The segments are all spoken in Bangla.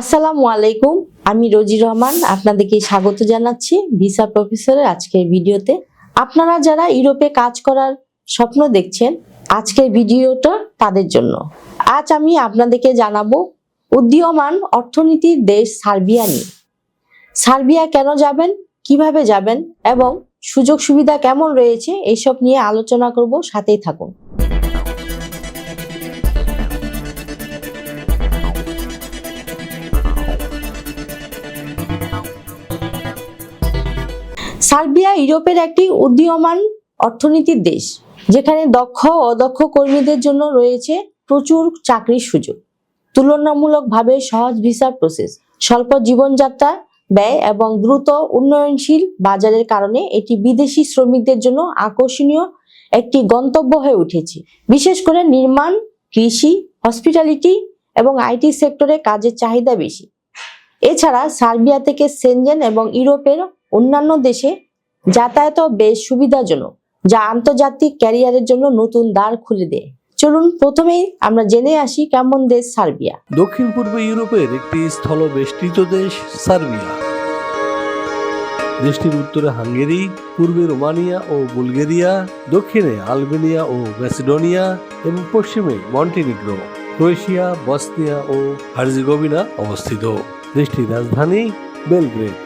আসসালামু আলাইকুম, আমি রোজি রহমান, আপনাদেরকে স্বাগত জানাচ্ছি ভিসা প্রফেসরের আজকের ভিডিওতে। আপনারা যারা ইউরোপে কাজ করার স্বপ্ন দেখছেন, আজকের ভিডিওটা তাদের জন্য। আজ আমি আপনাদেরকে জানাব উদীয়মান অর্থনীতির দেশ সার্বিয়া নিয়ে। সার্বিয়া কেন যাবেন, কীভাবে যাবেন এবং সুযোগ সুবিধা কেমন রয়েছে, এইসব নিয়ে আলোচনা করব, সাথেই থাকুন। সার্বিয়া ইউরোপের একটি উদীয়মান অর্থনীতির দেশ, যেখানে দক্ষ অদক্ষ কর্মীদের জন্য রয়েছে প্রচুর চাকরির সুযোগ। তুলনামূলকভাবে সহজ ভিসার প্রসেস, স্বল্প জীবনযাত্রা ব্যয় এবং দ্রুত উন্নয়নশীল বাজারের কারণে এটি বিদেশি শ্রমিকদের জন্য আকর্ষণীয় একটি গন্তব্য হয়ে উঠেছে। বিশেষ করে নির্মাণ, কৃষি, হসপিটালিটি এবং আইটি সেক্টরে কাজের চাহিদা বেশি। এছাড়া সার্বিয়া থেকে সেনজেন এবং ইউরোপের অন্যান্য দেশে যাতায়াত বেশ সুবিধাজনক, যা আন্তর্জাতিক ক্যারিয়ারের জন্য নতুন দ্বার খুলে দেয়। চলুন প্রথমেই আমরা জেনে আসি কেমন দেশ সার্বিয়া। দক্ষিণ পূর্ব ইউরোপের একটি স্থলবেষ্টিত দেশ, সার্বিয়া। দেশটির উত্তরে হাঙ্গেরি, পূর্বে রোমানিয়া ও বুলগেরিয়া, দক্ষিণে আলবেনিয়া ও ম্যাসিডোনিয়া, এবং পশ্চিমে মন্টিনিগ্রো, ক্রোয়েশিয়া, বসনিয়া ও হার্জিগোভিনা অবস্থিত। দেশটির রাজধানী বেলগ্রেড।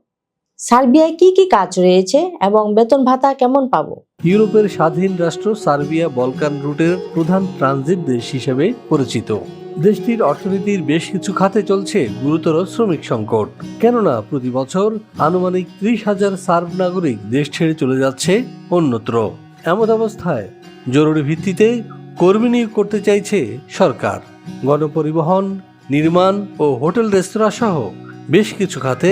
সার্বিয়ায় কি কি কাজ রয়েছে এবং বেতন ভাতা কেমন পাব? ইউরোপের স্বাধীন রাষ্ট্র সার্বিয়া বলকান রুটের প্রধান ট্রানজিট দেশ হিসেবে পরিচিত। দেশটির অর্থনীতির বেশ কিছু খাতে চলছে গুরুতর শ্রমিক সংকট। কেননা, প্রতি বছর আনুমানিক ত্রিশ হাজার সার্ব নাগরিক দেশ ছেড়ে চলে যাচ্ছে অন্যত্র। এমন অবস্থায় জরুরি ভিত্তিতে কর্মী নিয়োগ করতে চাইছে সরকার। গণপরিবহন, নির্মাণ ও হোটেল রেস্তোরাঁ সহ বেশ কিছু খাতে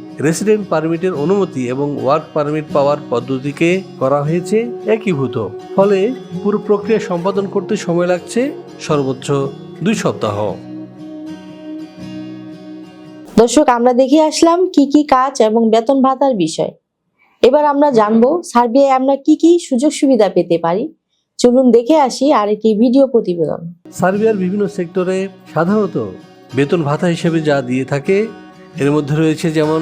রেসিডেন্ট পারমিটের অনুমতি এবং ওয়ার্ক পারমিট পাওয়ার পদ্ধতিকে করা হয়েছে একীভূত। ফলে পুরো প্রক্রিয়া সম্পাদন করতে সময় লাগছে সর্বোচ্চ দুই সপ্তাহ। দর্শক আমরা দেখে আসলাম কি কি কাজ এবং বেতন ভাতার বিষয়। এবার আমরা জানব সার্বিয়ায় আমরা কি কি সুযোগ সুবিধা পেতে পারি? চলুন দেখে আসি আর একটি ভিডিও প্রতিবেদন। সার্বিয়ার বিভিন্ন সেক্টরে সাধারণত বেতন ভাতা হিসেবে যা দিয়ে থাকে এর মধ্যে রয়েছে যেমন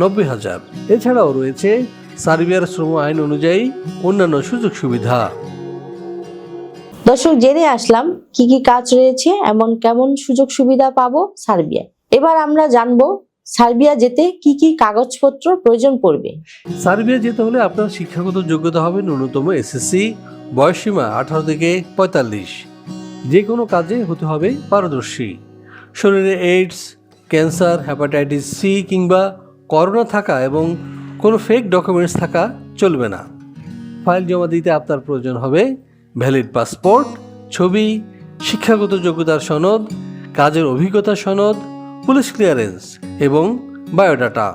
নব্বই হাজার। এছাড়াও রয়েছে সার্বিয়ার শ্রম আইন অনুযায়ী অন্যান্য সুযোগ সুবিধা। দর্শক জেনে আসলাম কি কি কাজ রয়েছে এমন কেমন সুযোগ সুবিধা পাবো সার্বিয়া এবার আমরা জানব সার্বিয়া যেতে কি কি কাগজপত্র প্রয়োজন পড়বে। সার্বিয়া যেতে হলে আপনার শিক্ষাগত যোগ্যতা হবে ন্যূনতম এসএসসি বয়সসীমা আঠারো থেকে পঁয়তাল্লিশ। যে কোনো কাজে হতে হবে পারদর্শী। শরীরে এইডস ক্যান্সার হ্যাপাটাইটিস সি কিংবা করোনা থাকা এবং কোনো ফেক ডকুমেন্টস থাকা চলবে না। ফাইল জমা দিতে আপনার প্রয়োজন হবে ভ্যালিড পাসপোর্ট ছবি, শিক্ষাগত যোগ্যতার সনদ, কাজের অভিজ্ঞতা সনদ পুলিশ ক্লিয়ারেন্স এবং বায়োডাটা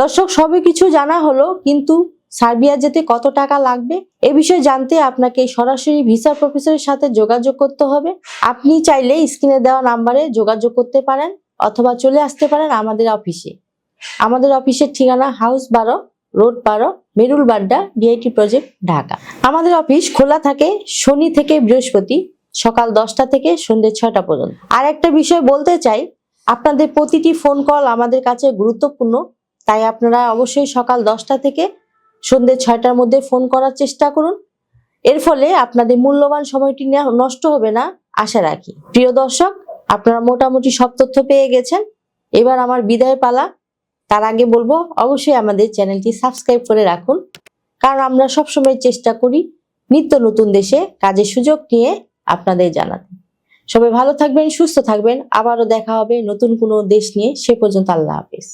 দর্শক সবই কিছু জানা হলো, কিন্তু সার্বিয়া যেতে কত টাকা লাগবে? এ বিষয়ে জানতে আপনাকে সরাসরি ভিসা প্রফেসরের সাথে যোগাযোগ করতে হবে। আপনি চাইলে স্ক্রিনে দেওয়া নাম্বারে যোগাযোগ করতে পারেন। অথবা চলে আসতে পারেন আমাদের অফিসে। আমাদের অফিসের ঠিকানা হাউস বারো, রোড বারো, মেরুল বাড্ডা ডিআইটি প্রজেক্ট, ঢাকা। আমাদের অফিস খোলা থাকে শনি থেকে বৃহস্পতি, সকাল দশটা থেকে সন্ধ্যে ছয়টা পর্যন্ত। আর একটা বিষয় বলতে চাই, আপনাদের প্রতিটি ফোন কল আমাদের কাছে গুরুত্বপূর্ণ, তাই আপনারা অবশ্যই সকাল দশটা থেকে সন্ধ্যে ছয়টার মধ্যে ফোন করার চেষ্টা করুন। এর ফলে আপনাদের মূল্যবান সময়টি নষ্ট হবে না, আশা রাখি। প্রিয় দর্শক আপনারা মোটামুটি সব তথ্য পেয়ে গেছেন। এবার আমার বিদায় পালা। তার আগে বলব, অবশ্যই আমাদের চ্যানেলটি সাবস্ক্রাইব করে রাখুন, কারণ আমরা সবসময় চেষ্টা করি নিত্য নতুন দেশে কাজের সুযোগ নিয়ে আপনাদের জানাতে। সবাই ভালো থাকবেন, সুস্থ থাকবেন। আবারও দেখা হবে নতুন কোনো দেশ নিয়ে। সে পর্যন্ত আল্লাহ হাফেজ।